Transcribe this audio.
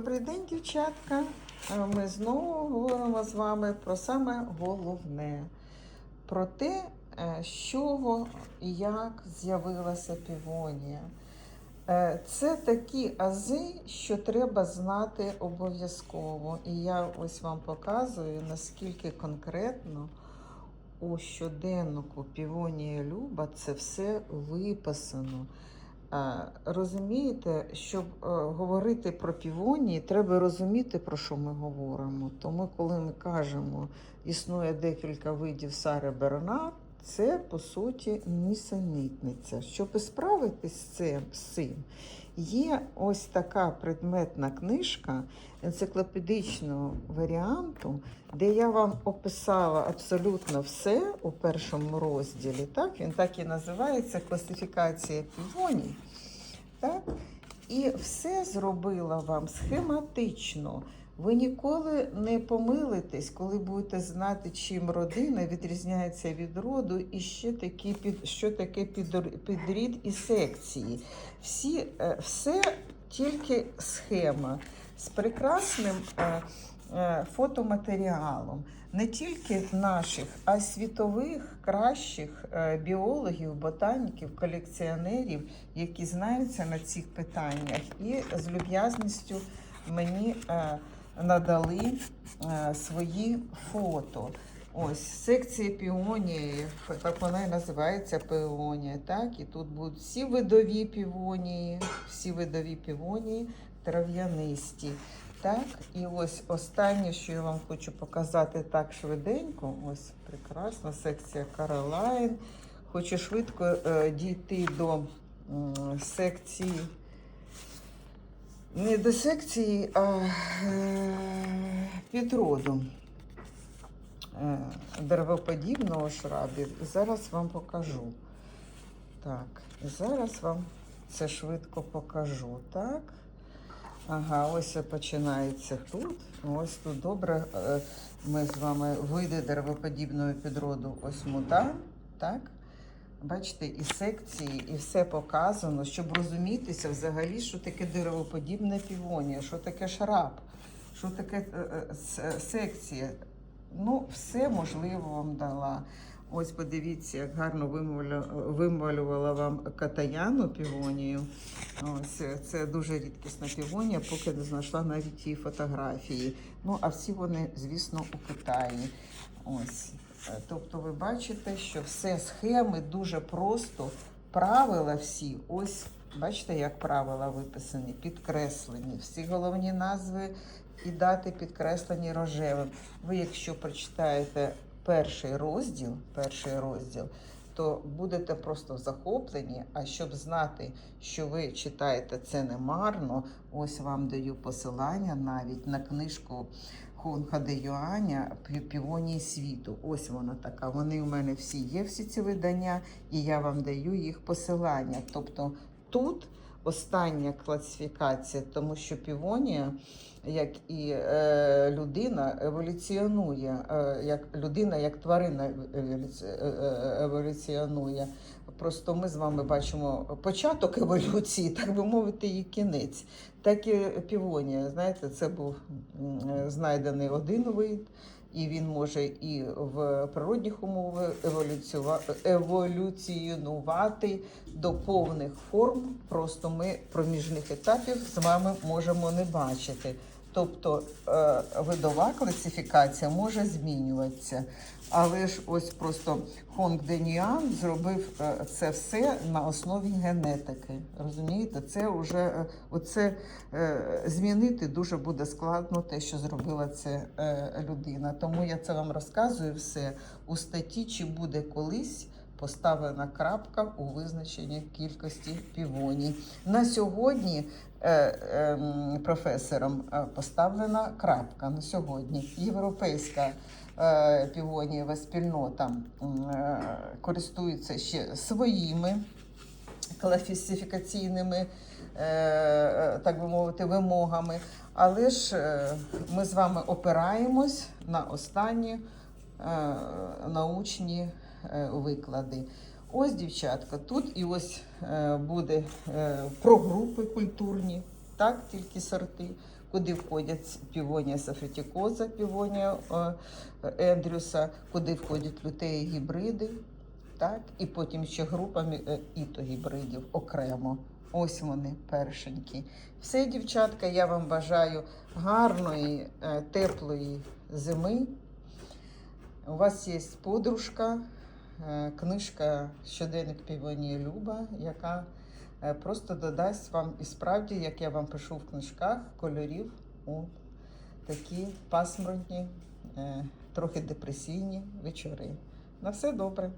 Добрий день, дівчатка. Ми знову говоримо з вами про саме головне, про те, е, з чого і як з'явилася півонія. Е, Це такі ази, що треба знати обов'язково. І я ось вам показую, наскільки конкретно у щоденнику Півонія Люба це все виписано. Е, Розумієте, щоб е, говорити про півонії, треба розуміти, про що ми говоримо. Тому, коли ми кажемо, існує декілька видів Сари Бернар, це по суті нісенітниця. Щоб справитись з цим, є ось така предметна книжка енциклопедичного варіанту, де я вам описала абсолютно все у першому розділі. Так? Він так і називається класифікація півоній. Так? І все зробила вам схематично. Ви ніколи не помилитесь, коли будете знати, чим родина відрізняється від роду, і ще такі під що таке підрід і секції. Всі, е, все тільки схема з прекрасним е, е, фотоматеріалом. Не тільки наших, а й світових кращих біологів, ботаніків, колекціонерів, які знаються на цих питаннях, і з люб'язністю мені надали е, свої фото. Ось секція піонії, так вона і називається піонія. Так, і тут будуть всі видові півонії, всі видові півонії трав'янисті. Так, і ось останнє, що я вам хочу показати так швиденько. Ось прекрасна секція Каролайн. Хочу швидко е, дійти до м, секції. Не до секції, а е, підроду е, деревоподібного шрабів. Зараз вам покажу. Так, зараз вам це швидко покажу. Так. Ага, ось починається тут. Ось тут добре. е, Ми з вами види деревоподібного підроду ось мута. Так. Бачите, і секції, і все показано, щоб розумітися взагалі, що таке деревоподібне півонія, що таке шраб, що таке е, е, секція. Ну, все можливо вам дала. Ось подивіться, як гарно вималювала вам катаяну півонію. Ось це дуже рідкісна півонія, поки не знайшла навіть її фотографії. Ну, а всі вони, звісно, у Китаї. Ось. Тобто ви бачите, що все схеми дуже просто, правила всі, ось бачите, як правила виписані, підкреслені. Всі головні назви і дати підкреслені рожевим. Ви, якщо прочитаєте перший розділ, перший розділ, то будете просто захоплені. А щоб знати, що ви читаєте це не марно, ось вам даю посилання навіть на книжку Хонга де Юаня «Пі- Півонії світу. Ось вона така. Вони у мене всі є, всі ці видання, і я вам даю їх посилання. Тобто тут остання класифікація, тому що півонія, як і е, людина, еволюціонує, е, як людина, як тварина еволюці- е, е, еволюціонує. Просто ми з вами бачимо початок еволюції, так би мовити, і кінець. Так і півонія. Знаєте, це був е, знайдений один вид, і він може і в природних умовах еволюціонувати до повних форм. Просто ми проміжних етапів з вами можемо не бачити. Тобто е, видова класифікація може змінюватися. Але ж ось просто Хонг Деніан зробив е, це все на основі генетики. Розумієте, це вже е, оце змінити дуже буде складно, те, що зробила е, людина. Тому я це вам розказую все у статті, чи буде колись поставлена крапка у визначенні кількості півоній. На сьогодні е, ем, професором е, поставлена крапка на сьогодні. Європейська е, півонієва спільнота е, користується ще своїми класифікаційними, так би мовити, вимогами. Але ж ми з вами опираємось на останні е, научні виклади. Ось, дівчатка, тут і ось е, буде е, про групи культурні, так, тільки сорти. куди входять півонія сафритікоза, півонія е, Ендрюса, куди входять лютеї гібриди, так? і потім ще група мі- е, іто-гібридів окремо. Ось вони першенькі. Все, дівчатка, я вам бажаю гарної, е, теплої зими. У вас є подружка, е, книжка Щоденник Півонії Люба, яка е, просто додасть вам і справді, як я вам пишу в книжках, кольорів у такі пасмурні, е, трохи депресійні вечори. На все добре.